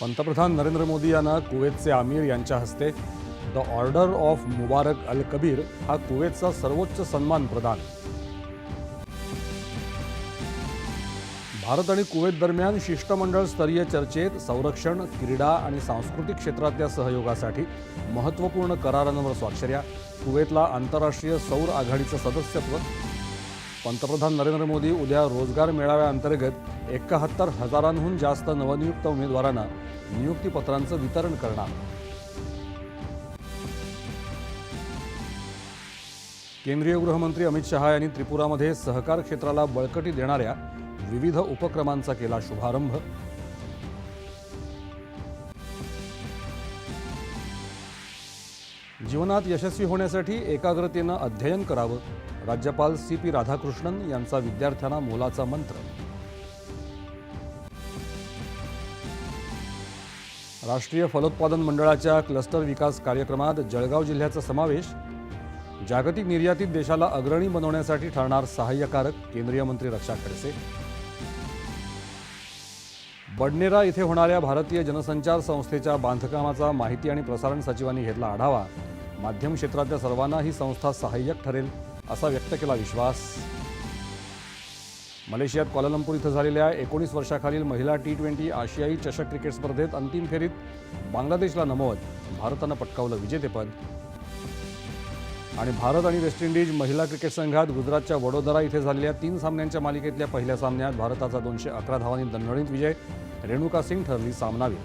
पंतप्रधान नरेंद्र मोदी यांना कुवेतचे आमीर यांच्या हस्ते the order of Mubarak Al Kabir हा कुवेतचा सर्वोच्च सन्मान प्रदान. भारत आणि कुवेत दरम्यान शिष्टमंडळ स्तरीय चर्चेत संरक्षण क्रीडा आणि सांस्कृतिक क्षेत्रातल्या सहयोगासाठी महत्त्वपूर्ण करारांवर स्वाक्षऱ्या कुवेतला आंतरराष्ट्रीय सौर आघाडीचं सदस्यत्व. पंतप्रधान नरेंद्र मोदी उद्या रोजगार मेळाव्याअंतर्गत एकाहत्तर हजारांहून जास्त नवनियुक्त उमेदवारांना नियुक्तीपत्रांचं वितरण करणार. केंद्रीय गृहमंत्री अमित शहा यांनी त्रिपुरामध्ये सहकार क्षेत्राला बळकटी देणाऱ्या विविध उपक्रमांचा केला शुभारंभ. जीवनात यशस्वी होण्यासाठी एकाग्रतेनं अध्ययन करावं. राज्यपाल सी पी राधाकृष्णन यांचा विद्यार्थ्यांना मोलाचा मंत्र. राष्ट्रीय फलोत्पादन मंडळाच्या क्लस्टर विकास कार्यक्रमात जळगाव जिल्ह्याचा समावेश जागतिक निर्यातीत देशाला अग्रणी बनवण्यासाठी ठरणार सहाय्यकारक केंद्रीय मंत्री रक्षा खडसे. बडनेरा इथे होणाऱ्या भारतीय जनसंचार संस्थेच्या बांधकामाचा माहिती आणि प्रसारण सचिवांनी घेतला आढावा. माध्यम क्षेत्रातल्या सर्वांना ही संस्था सहाय्यक ठरेल असा व्यक्त केला विश्वास. मलेशियात क्वालालंपूर इथं झालेल्या एकोणीस वर्षाखालील महिला टी ट्वेंटी आशियाई चषक क्रिकेट स्पर्धेत अंतिम फेरीत बांगलादेशला नमवत भारतानं पटकावलं विजेतेपद. आणि भारत आणि वेस्ट इंडिज महिला क्रिकेट संघात गुजरातच्या वडोदरा इथे झालेल्या तीन सामन्यांच्या मालिकेतल्या पहिल्या सामन्यात भारताचा दोनशे अकरा धावांनी दणदणीत विजय. रेणुका सिंग ठरली सामनावीर.